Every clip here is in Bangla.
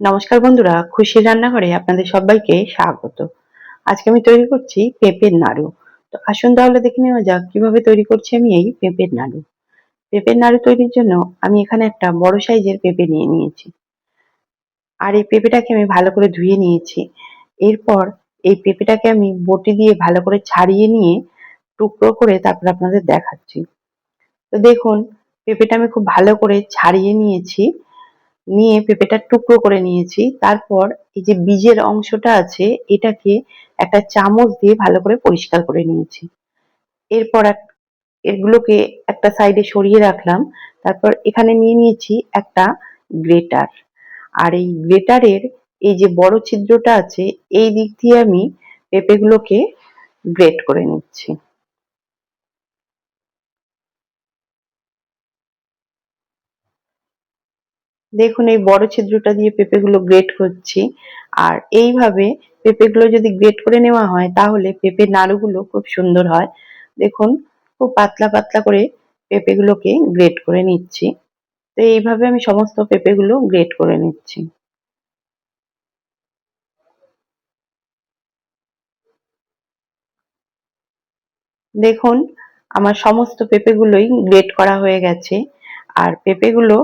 নমস্কার বন্ধুরা, খুশির রান্নাঘরে আপনাদের সবাইকে স্বাগত। আজকে আমি তৈরি করছি পেঁপের নাড়ু। তো আসুন তাহলে দেখে নেওয়া যাক কীভাবে তৈরি করছি আমি এই পেঁপের নাড়ু। পেঁপের নাড়ু তৈরির জন্য আমি এখানে একটা বড় সাইজের পেঁপে নিয়ে নিয়েছি। আর এই পেঁপেটাকে আমি ভালো করে ধুয়ে নিয়েছি। এরপর এই পেঁপেটাকে আমি বটি দিয়ে ভালো করে ছাড়িয়ে নিয়ে টুকরো করে তারপর আপনাদের দেখাচ্ছি। তো দেখুন, পেঁপেটা আমি খুব ভালো করে ছাড়িয়ে নিয়েছি। নিয়ে পেঁপেটা টুকরো করে নিয়েছি। তারপর এই যে বীজের অংশটা আছে, এটাকে একটা চামচ দিয়ে ভালো করে পরিষ্কার করে নিয়েছি। এরপর এগুলোকে একটা সাইডে সরিয়ে রাখলাম। তারপর এখানে নিয়ে নিয়েছি একটা গ্রেটার। আর এই গ্রেটারের এই যে বড় ছিদ্রটা আছে, এই দিক দিয়ে আমি পেঁপেগুলোকে গ্রেট করে নিচ্ছি। দেখুন, এই বড় ছিদ্রটা দিয়ে পেঁপেগুলো গ্রেট করছি। আর এইভাবে পেঁপেগুলো যদি গ্রেট করে নেওয়া হয়, তাহলে পেঁপের নাড়ুগুলো খুব সুন্দর হয়। দেখুন, খুব পাতলা পাতলা করে পেঁপেগুলোকে গ্রেট করে নিচ্ছি। তো এইভাবে আমি সমস্ত পেঁপেগুলো গ্রেট করে নিচ্ছি। দেখুন, আমার সমস্ত পেঁপেগুলোই গ্রেট করা হয়ে গেছে। আর পেঁপেগুলো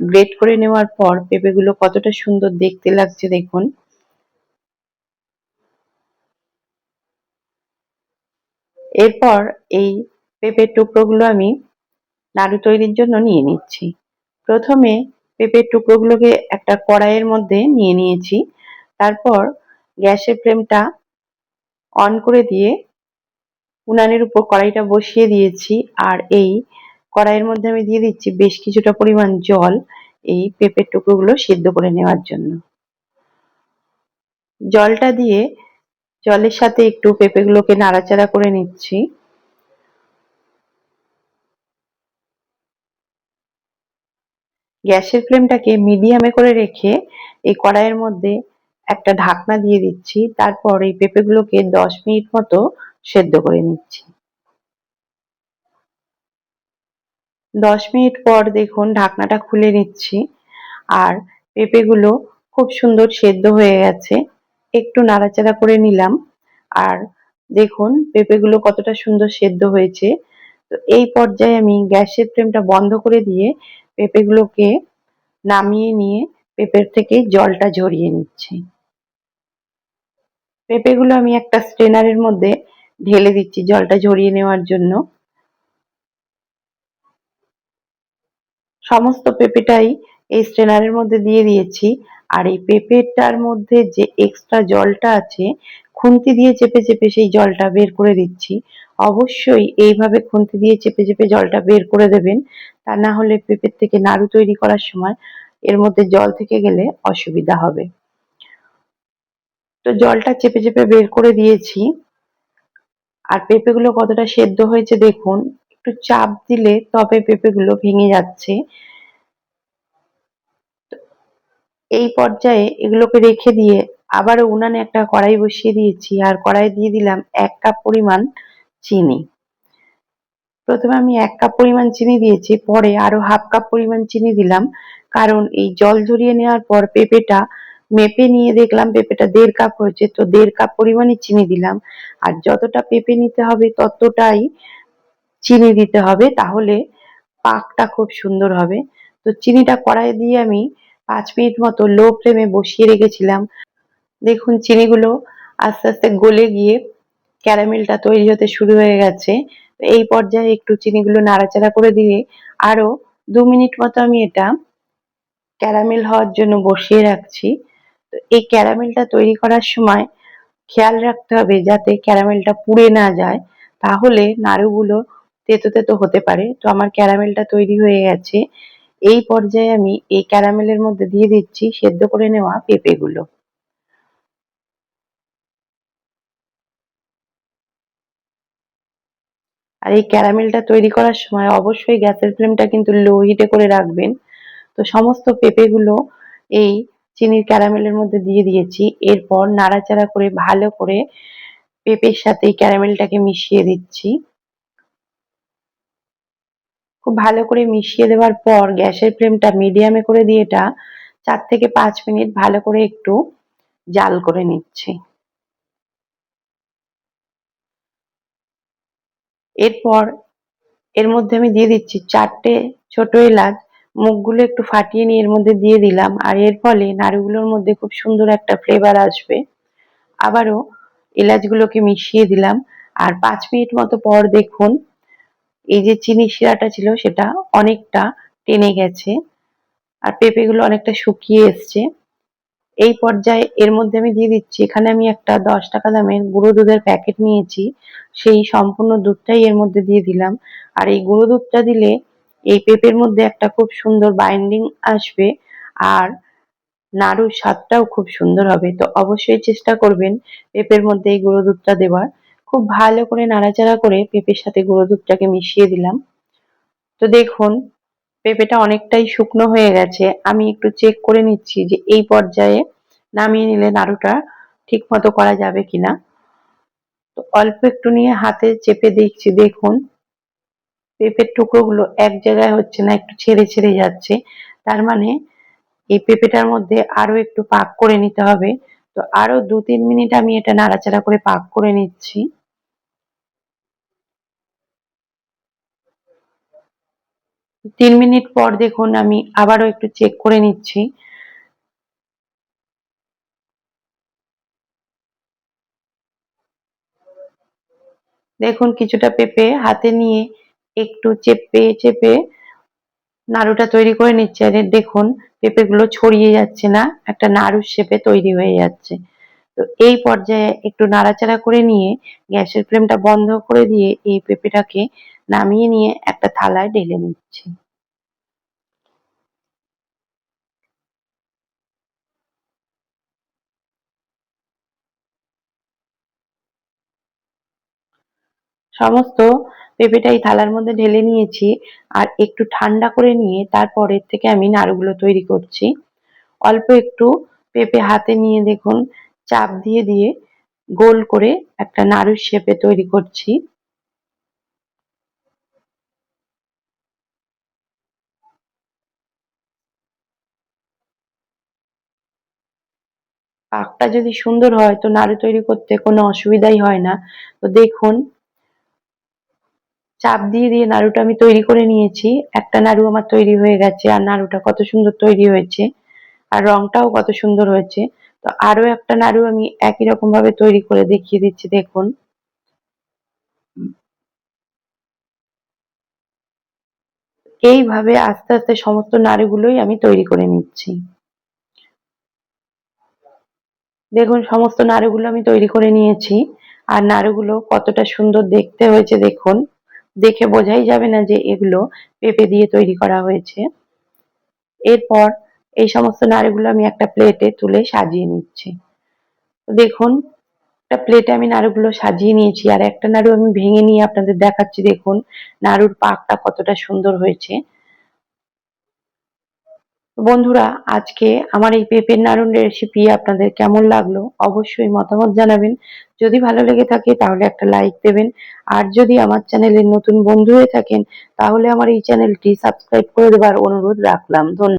গ্রেট করে নেওয়ার পর পেঁপেগুলো কতটা সুন্দর দেখতে লাগছে দেখুন। এরপর এই পেঁপের টুকরোগুলো আমি নাড়ু তৈরির জন্য নিয়ে নিচ্ছি। প্রথমে পেঁপের টুকরোগুলোকে একটা কড়াইয়ের মধ্যে নিয়ে নিয়েছি। তারপর গ্যাসের ফ্লেমটা অন করে দিয়ে উনানের উপর কড়াইটা বসিয়ে দিয়েছি। আর এই কড়াইয়ের মধ্যে আমি দিয়ে দিচ্ছি বেশ কিছুটা পরিমাণ জল এই পেঁপের টুকরোগুলো সিদ্ধ করে নেওয়ার জন্য। জলটা দিয়ে জলের সাথে একটু পেঁপেগুলোকে নাড়াচাড়া করে নিচ্ছি। গ্যাসের ফ্লেমটাকে মিডিয়ামে করে রেখে এই কড়াইয়ের মধ্যে একটা ঢাকনা দিয়ে দিচ্ছি। তারপর এই পেঁপেগুলোকে দশ মিনিট মতো সেদ্ধ করে নিচ্ছি। দশ মিনিট পর দেখুন ঢাকনাটা খুলে নিচ্ছি। আর পেঁপেগুলো খুব সুন্দর সেদ্ধ হয়ে গেছে। একটু নাড়াচাড়া করে নিলাম। আর দেখুন পেঁপেগুলো কতটা সুন্দর সেদ্ধ হয়েছে। তো এই পর্যায়ে আমি গ্যাসের ফ্লেমটা বন্ধ করে দিয়ে পেঁপেগুলোকে নামিয়ে নিয়ে পেঁপের থেকে জলটা ঝরিয়ে নিচ্ছি। পেঁপেগুলো আমি একটা স্ট্রেনারের মধ্যে ঢেলে দিচ্ছি জলটা ঝরিয়ে নেওয়ার জন্য। সমস্ত পেঁপেটাই এই স্ট্রেনারের মধ্যে দিয়ে দিয়েছি। আর এই পেঁপেটার মধ্যে যে এক্সট্রা জলটা আছে, খুন্তি দিয়ে চেপে চেপে সেই জলটা বের করে দিচ্ছি। অবশ্যই এইভাবে খুন্তি দিয়ে চেপে চেপে জলটা বের করে দেবেন। তা না হলে পেঁপের থেকে নাড়ু তৈরি করার সময় এর মধ্যে জল থেকে গেলে অসুবিধা হবে। তো জলটা চেপে চেপে বের করে দিয়েছি। আর পেঁপেগুলো কতটা সেদ্ধ হয়েছে দেখুন। একটু চাপ দিলে তবে পেঁপেগুলো ভেঙে যাচ্ছে। এই পর্যায়ে এগুলোকে রেখে দিয়ে আবারও উনানে একটা কড়াই বসিয়ে দিয়েছি আর কড়াই দিয়ে দিলাম এক কাপ পরিমাণ চিনি। প্রথমে আমি এক কাপ পরিমাণ চিনি দিয়েছি, পরে আরও হাফ কাপ পরিমাণ চিনি দিলাম। কারণ এই জল ঝরিয়ে নেওয়ার পর পেঁপেটা মেপে নিয়ে দেখলাম পেঁপেটা দেড় কাপ হয়েছে, তো দেড় কাপ পরিমাণে চিনি দিলাম। আর যতটা পেঁপে নিতে হবে ততটাই চিনি দিতে হবে, তাহলে পাকটা খুব সুন্দর হবে। তো চিনিটা কড়াই দিয়ে আমি পাঁচ মিনিট মতো লো ফ্লেমে বসিয়ে রেখেছিলাম। দেখুন চিনিগুলো আস্তে আস্তে গলে গিয়ে ক্যারামেলটা তৈরি হতে শুরু হয়ে গেছে। এই পর্যায়ে একটু চিনিগুলো নাড়াচাড়া করে দিয়ে আরও দু মিনিট মতো আমি এটা ক্যারামেল হওয়ার জন্য বসিয়ে রাখছি। তো এই ক্যারামেলটা তৈরি করার সময় খেয়াল রাখতে হবে যাতে ক্যারামেলটা পুড়ে না যায়। তাহলে নাড়ুগুলো তেতো তেতো হতে পারে। তো আমার ক্যারামেলটা তৈরি হয়ে গেছে। এই পর্যায়ে আমি এই ক্যারামেলের মধ্যে দিয়ে দিচ্ছি সেদ্ধ করে নেওয়া পেঁপেগুলো। আর এই ক্যারামেলটা তৈরি করার সময় অবশ্যই গ্যাসের ফ্লেমটা কিন্তু লো হিটে করে রাখবেন। তো সমস্ত পেঁপেগুলো এই চিনির ক্যারামেলের মধ্যে দিয়ে দিয়েছি। এরপর নাড়াচাড়া করে ভালো করে পেঁপের সাথে এই ক্যারামেলটাকে মিশিয়ে দিচ্ছি। খুব ভালো করে মিশিয়ে দেওয়ার পর গ্যাসের ফ্লেমটা মিডিয়ামে করে দিয়ে এটা চার থেকে পাঁচ মিনিট ভালো করে একটু জাল করে নিচ্ছি। এরপর এর মধ্যে আমি দিয়ে দিচ্ছি চারটে ছোট এলাচ, মুখগুলো একটু ফাটিয়ে নিয়ে এর মধ্যে দিয়ে দিলাম আর এর ফলে নাড়ুগুলোর মধ্যে খুব সুন্দর একটা ফ্লেভার আসবে। আবারও এলাচগুলোকে মিশিয়ে দিলাম আর পাঁচ মিনিট মতো পর দেখুন এই যে চিনি শিরাটা ছিল সেটা অনেকটা টেনে গেছে আর পেঁপেগুলো অনেকটা শুকিয়ে এসছে। এই পর্যায়ে এর মধ্যে আমি দিয়ে দিচ্ছি, এখানে আমি একটা দশ টাকা দামের গুঁড়ো দুধের প্যাকেট নিয়েছি, সেই সম্পূর্ণ দুধটাই এর মধ্যে দিয়ে দিলাম। আর এই গুঁড়ো দুধটা দিলে এই পেঁপের মধ্যে একটা খুব সুন্দর বাইন্ডিং আসবে আর নাড়ুর স্বাদটাও খুব সুন্দর হবে। তো অবশ্যই চেষ্টা করবেন পেঁপের মধ্যে এই গুঁড়ো দুধটা দেওয়ার খুব ভালো করে নাড়াচাড়া করে পেঁপের সাথে গুঁড়ো দুধটাকে মিশিয়ে দিলাম। তো দেখুন, পেঁপেটা অনেকটাই শুকনো হয়ে গেছে। আমি একটু চেক করে নিচ্ছি যে এই পর্যায়ে নামিয়ে নিলে নাড়ুটা ঠিক মতো করা যাবে কিনা। তো অল্প একটু নিয়ে হাতে চেপে দেখছি, দেখুন। পেঁপের টুকরোগুলো এক জায়গায় হচ্ছে না, একটু ছেড়ে ছেড়ে যাচ্ছে। তার মানে এই পেঁপেটার মধ্যে আরও একটু পাক করে নিতে হবে। তো আরও দু তিন মিনিট আমি এটা নাড়াচাড়া করে পাক করে নিচ্ছি। তিন মিনিট পর দেখুন আমি আবারও একটু চেক করে নিচ্ছি। দেখুন কিছুটা পেঁপে হাতে নিয়ে একটু চেপে চেপে নাড়ুটা তৈরি করে নিচ্ছে। আর দেখুন পেঁপেগুলো ছড়িয়ে যাচ্ছে না, একটা নাড়ুর শেপে তৈরি হয়ে যাচ্ছে। তো এই পর্যায়ে একটু নাড়াচাড়া করে নিয়ে গ্যাসের ফ্লেমটা বন্ধ করে দিয়ে এই পেঁপেটাকে নামিয়ে নিয়ে একটা থালায় ঢেলে নিচ্ছি। সমস্ত পেঁপেটাই থালার মধ্যে ঢেলে নিয়েছি আর একটু ঠান্ডা করে নিয়ে তারপরের থেকে আমি নাড়ুগুলো তৈরি করছি। অল্প একটু পেঁপে হাতে নিয়ে দেখুন, চাপ দিয়ে দিয়ে গোল করে একটা নাড়ুর শেপে তৈরি করছি। পাকটা যদি সুন্দর হয়, তো নাড়ু তৈরি করতে কোনো অসুবিধাই হয় না। তো দেখুন, চাপ দিয়ে দিয়ে নাড়ুটা আমি তৈরি করে নিয়েছি। একটা নাড়ু আমার তৈরি হয়ে গেছে, আর নাড়ুটা কত সুন্দর তৈরি হয়েছে, আর রংটাও কত সুন্দর হয়েছে। তো আরও একটা নাড়ু আমি একই রকম ভাবে তৈরি করে দেখিয়ে দিচ্ছি, দেখুন। এইভাবে আস্তে আস্তে সমস্ত নাড়ুগুলোই আমি তৈরি করে নিচ্ছি। দেখুন, সমস্ত নাড়ুগুলো আমি তৈরি করে নিয়েছি। আর নাড়ুগুলো কতটা সুন্দর দেখতে হয়েছে দেখুন। দেখে বোঝাই যাবে না যে এগুলো পেঁপে দিয়ে তৈরি করা হয়েছে। এরপর এই সমস্ত নাড়ুগুলো আমি একটা প্লেটে তুলে সাজিয়ে নিচ্ছি। দেখুন, একটা প্লেটে আমি নাড়ুগুলো সাজিয়ে নিয়েছি। আর একটা নাড়ু আমি ভেঙে নিয়ে আপনাদের দেখাচ্ছি, দেখুন, নাড়ুর পাকটা কতটা সুন্দর হয়েছে। বন্ধুরা, আজকে আমার এই পেঁপের নারুন রেসিপি আপনাদের কেমন লাগল অবশ্যই মতামত জানাবেন। যদি ভালো লেগে থাকে তাহলে একটা লাইক দেবেন। আর যদি আমার চ্যানেলের নতুন বন্ধু হয়ে থাকেন তাহলে আমার এই চ্যানেলটি সাবস্ক্রাইব করে দেবার অনুরোধ রাখলাম। ধন্যবাদ।